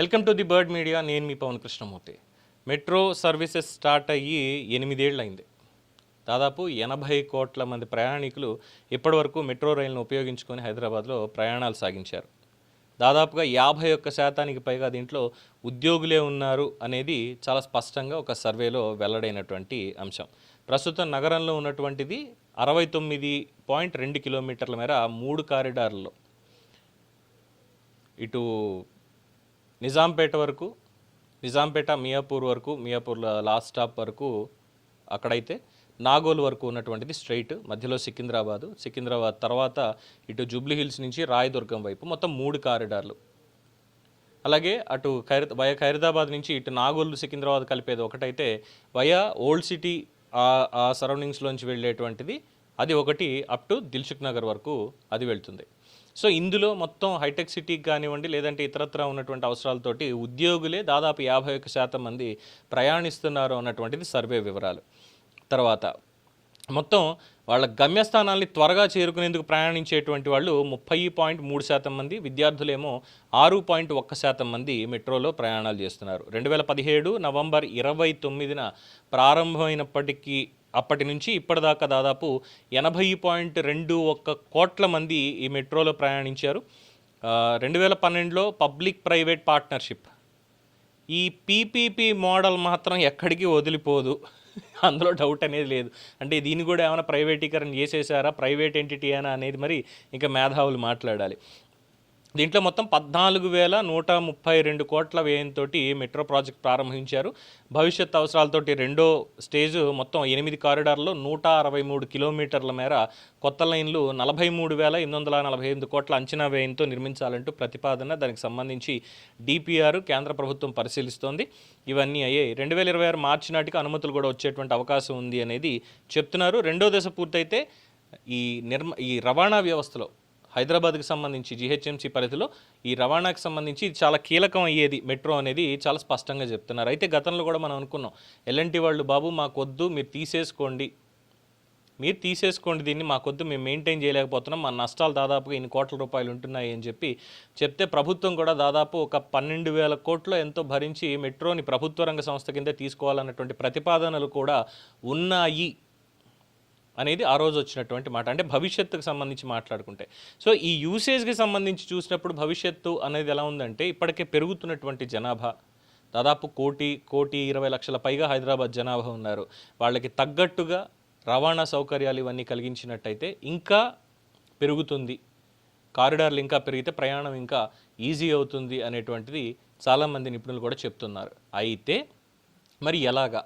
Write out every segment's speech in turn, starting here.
Welcome to the bird media నేను మీ Pavan Krishnamurthy. Metro services start అయ్యి ఎనిమిదేళ్ళు అయింది దాదాపు ఎనభై కోట్ల మంది ప్రయాణికులు ఇప్పటివరకు మెట్రో రైలును ఉపయోగించుకొని హైదరాబాద్లో ప్రయాణాలు సాగించారు. దాదాపుగా యాభై ఒక్క శాతానికి పైగా దీంట్లో ఉద్యోగులే ఉన్నారు అనేది చాలా స్పష్టంగా ఒక సర్వేలో వెల్లడైనటువంటి అంశం. ప్రస్తుతం నగరంలో ఉన్నటువంటిది అరవై తొమ్మిది పాయింట్ రెండు కిలోమీటర్ల మేర మూడు కారిడార్లలో ఇటు నిజాంపేట వరకు నిజాంపేట మియాపూర్ వరకు మియాపూర్ లాస్ట్ స్టాప్ వరకు అక్కడైతే నాగోల్ వరకు ఉన్నటువంటిది స్ట్రైట్ మధ్యలో సికింద్రాబాదు. సికింద్రాబాద్ తర్వాత ఇటు జూబ్లీ హిల్స్ నుంచి రాయదుర్గం వైపు మొత్తం మూడు కారిడార్లు. అలాగే అటు ఖైర వయ ఖైరదాబాద్ నుంచి ఇటు నాగోల్ సికింద్రాబాద్ కలిపేది ఒకటైతే వయా ఓల్డ్ సిటీ ఆ సరౌండింగ్స్లోంచి వెళ్ళేటువంటిది. అది ఒకటి అప్ టు దిల్సుఖ్ నగర్ వరకు అది వెళ్తుంది. సో ఇందులో మొత్తం హైటెక్ సిటీకి కానివ్వండి లేదంటే ఇతరత్ర ఉన్నటువంటి అవసరాలతోటి ఉద్యోగులే దాదాపు యాభై ఒక్క శాతం మంది ప్రయాణిస్తున్నారు అన్నటువంటిది సర్వే వివరాలు. తర్వాత మొత్తం వాళ్ళ గమ్యస్థానాల్ని త్వరగా చేరుకునేందుకు ప్రయాణించేటువంటి వాళ్ళు ముప్పై పాయింట్ మూడు శాతం మంది విద్యార్థులేమో ఆరు పాయింట్ ఒక్క శాతం మంది మెట్రోలో ప్రయాణాలు చేస్తున్నారు. రెండు వేల పదిహేడు నవంబర్ ఇరవై తొమ్మిదిన ప్రారంభమైనప్పటికీ అప్పటి నుంచి ఇప్పటిదాకా దాదాపు ఎనభై పాయింట్ రెండు ఒక్క కోట్ల మంది ఈ మెట్రోలో ప్రయాణించారు. రెండు వేల పన్నెండులో పబ్లిక్ ప్రైవేట్ పార్ట్నర్షిప్. ఈ పీపీపీ మోడల్ మాత్రం ఎక్కడికి వదిలిపోదు. అందులో డౌట్ అనేది లేదు. అంటే దీన్ని కూడా ఏమైనా ప్రైవేటీకరణ చేసేసారా ప్రైవేట్ ఎంటిటీ అయినా అనేది మరి ఇంకా మేధావులు మాట్లాడాలి. దీంట్లో మొత్తం పద్నాలుగు వేల నూట ముప్పై రెండు కోట్ల వ్యయంతో మెట్రో ప్రాజెక్ట్ ప్రారంభించారు. భవిష్యత్ అవసరాలతోటి రెండో స్టేజ్ మొత్తం ఎనిమిది కారిడార్లో నూట అరవై మూడు కిలోమీటర్ల మేర కొత్త లైన్లు నలభై మూడు వేల ఎనిమిది వందల నలభై ఎనిమిది కోట్ల అంచనా వ్యయంతో నిర్మించాలంటూ ప్రతిపాదన. దానికి సంబంధించి డిపిఆర్ కేంద్ర ప్రభుత్వం పరిశీలిస్తోంది. ఇవన్నీ అయ్యాయి రెండు వేల ఇరవై ఆరు మార్చి నాటికి అనుమతులు కూడా వచ్చేటువంటి అవకాశం ఉంది అనేది చెప్తున్నారు. రెండో దశ పూర్తయితే ఈ నిర్మ ఈ రవాణా వ్యవస్థలో హైదరాబాద్కి సంబంధించి జీహెచ్ఎంసీ పరిధిలో ఈ రవాణాకి సంబంధించి చాలా కీలకం అయ్యేది. మెట్రో అనేది చాలా స్పష్టంగా చెప్తున్నారు. అయితే గతంలో కూడా మనం అనుకున్నాం ఎల్ఎన్టీ వాళ్ళు బాబు మాకొద్దు మీరు తీసేసుకోండి. మీరు తీసేసుకోండి దీన్ని మాకొద్దు మేము మెయింటైన్ చేయలేకపోతున్నాం. మా నష్టాలు దాదాపుగా ఇన్ని కోట్ల రూపాయలు ఉంటున్నాయి అని చెప్పి చెప్తే ప్రభుత్వం కూడా దాదాపు ఒక పన్నెండు వేల కోట్లు ఎంతో భరించి మెట్రోని ప్రభుత్వ రంగ సంస్థ కింద తీసుకోవాలన్నటువంటి ప్రతిపాదనలు కూడా ఉన్నాయి. అనేది ఆ రోజు వచ్చినటువంటి మాట. అంటే భవిష్యత్తుకు సంబంధించి మాట్లాడుకుంటే. సో ఈ యూసేజ్కి సంబంధించి చూసినప్పుడు భవిష్యత్తు అనేది ఎలా ఉందంటే ఇప్పటికే పెరుగుతున్నటువంటి జనాభా. దాదాపు కోటి కోటి ఇరవై లక్షల పైగా హైదరాబాద్ జనాభా ఉన్నారు. వాళ్ళకి తగ్గట్టుగా రవాణా సౌకర్యాలు ఇవన్నీ కలిగించినట్టయితే ఇంకా పెరుగుతుంది. కారిడార్లు ఇంకా పెరిగితే ప్రయాణం ఇంకా ఈజీ అవుతుంది అనేటువంటిది చాలామంది నిపుణులు కూడా చెప్తున్నారు. అయితే మరి ఎలాగా?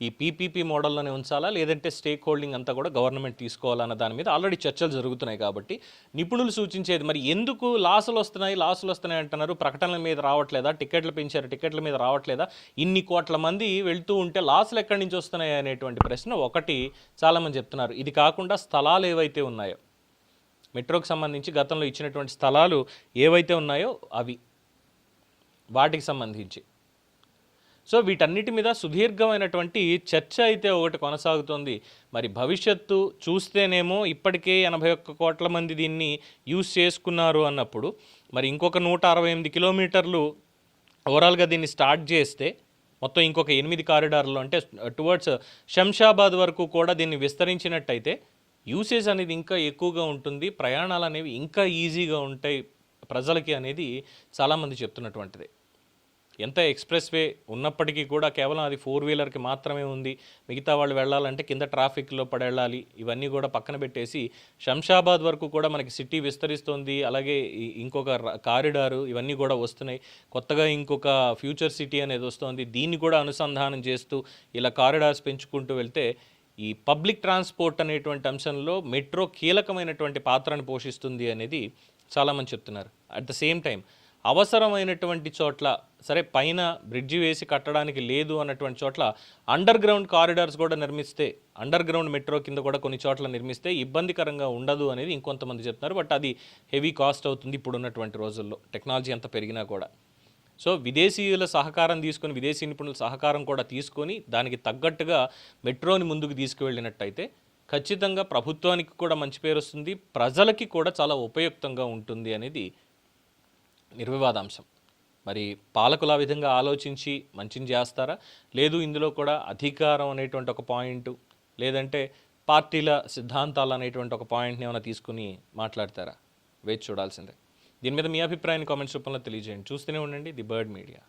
ఈ పీపీపీ మోడల్లోనే ఉంచాలా? లేదంటే స్టేక్ హోల్డింగ్ అంతా కూడా గవర్నమెంట్ తీసుకోవాలన్న దాని మీద ఆల్రెడీ చర్చలు జరుగుతున్నాయి కాబట్టి నిపుణులు సూచించేది మరి ఎందుకు లాసులు వస్తున్నాయి లాసులు వస్తున్నాయి అంటున్నారు? ప్రకటనల మీద రావట్లేదా? టికెట్లు పెంచారు టికెట్ల మీద రావట్లేదా? ఇన్ని కోట్ల మంది వెళ్తూ ఉంటే లాసులు ఎక్కడి నుంచి వస్తున్నాయి అనేటువంటి ప్రశ్న ఒకటి చాలామంది చెప్తున్నారు. ఇది కాకుండా స్థలాలు ఏవైతే ఉన్నాయో మెట్రోకి సంబంధించి గతంలో ఇచ్చినటువంటి స్థలాలు ఏవైతే ఉన్నాయో అవి వాటికి సంబంధించి. సో వీటన్నిటి మీద సుదీర్ఘమైనటువంటి చర్చ అయితే ఒకటి కొనసాగుతోంది. మరి భవిష్యత్తు చూస్తేనేమో ఇప్పటికే ఎనభై ఒక్క కోట్ల మంది దీన్ని యూజ్ చేసుకున్నారు అన్నప్పుడు మరి ఇంకొక నూట అరవై ఎనిమిది కిలోమీటర్లు ఓవరాల్గా దీన్ని స్టార్ట్ చేస్తే మొత్తం ఇంకొక ఎనిమిది కారిడార్లు అంటే టువర్డ్స్ శంషాబాద్ వరకు కూడా దీన్ని విస్తరించినట్టయితే యూసేజ్ అనేది ఇంకా ఎక్కువగా ఉంటుంది. ప్రయాణాలు అనేవి ఇంకా ఈజీగా ఉంటాయి ప్రజలకి అనేది చాలామంది చెప్తున్నటువంటిది. ఎంత ఎక్స్ప్రెస్ వే ఉన్నప్పటికీ కూడా కేవలం అది ఫోర్ వీలర్కి మాత్రమే ఉంది. మిగతా వాళ్ళు వెళ్ళాలంటే కింద ట్రాఫిక్లో పడెళ్ళాలి. ఇవన్నీ కూడా పక్కన పెట్టేసి శంషాబాద్ వరకు కూడా మనకి సిటీ విస్తరిస్తోంది. అలాగే ఇంకొక కారిడారు ఇవన్నీ కూడా వస్తున్నాయి. కొత్తగా ఇంకొక ఫ్యూచర్ సిటీ అనేది వస్తుంది. దీన్ని కూడా అనుసంధానం చేస్తూ ఇలా కారిడార్స్ పెంచుకుంటూ వెళ్తే ఈ పబ్లిక్ ట్రాన్స్పోర్ట్ అనేటువంటి అంశంలో మెట్రో కీలకమైనటువంటి పాత్రను పోషిస్తుంది అనేది చాలామంది చెప్తున్నారు. అట్ ద సేమ్ టైం అవసరమైనటువంటి చోట్ల సరే పైన బ్రిడ్జి వేసి కట్టడానికి లేదు అన్నటువంటి చోట్ల అండర్ గ్రౌండ్ కారిడార్స్ కూడా నిర్మిస్తే అండర్ గ్రౌండ్ మెట్రో కింద కూడా కొన్ని చోట్ల నిర్మిస్తే ఇబ్బందికరంగా ఉండదు అనేది ఇంకొంతమంది చెప్తున్నారు. బట్ అది హెవీ కాస్ట్ అవుతుంది ఇప్పుడు ఉన్నటువంటి రోజుల్లో టెక్నాలజీ ఎంత పెరిగినా కూడా. సో విదేశీయుల సహకారం తీసుకొని విదేశీ నిపుణుల సహకారం కూడా తీసుకొని దానికి తగ్గట్టుగా మెట్రోని ముందుకు తీసుకువెళ్ళినట్టయితే ఖచ్చితంగా ప్రభుత్వానికి కూడా మంచి పేరు వస్తుంది. ప్రజలకి కూడా చాలా ఉపయుక్తంగా ఉంటుంది అనేది నిర్వివాదాంశం. మరి పాలకులు ఆ విధంగా ఆలోచించి మంచిని చేస్తారా? లేదు ఇందులో కూడా అధికారం అనేటువంటి ఒక పాయింట్ లేదంటే పార్టీల సిద్ధాంతాలు అనేటువంటి ఒక పాయింట్ని ఏమైనా తీసుకుని మాట్లాడతారా? వేచి చూడాల్సిందే. దీని మీద మీ అభిప్రాయాన్ని కామెంట్స్ రూపంలో తెలియజేయండి. చూస్తూనే ఉండండి ది బర్డ్ మీడియా.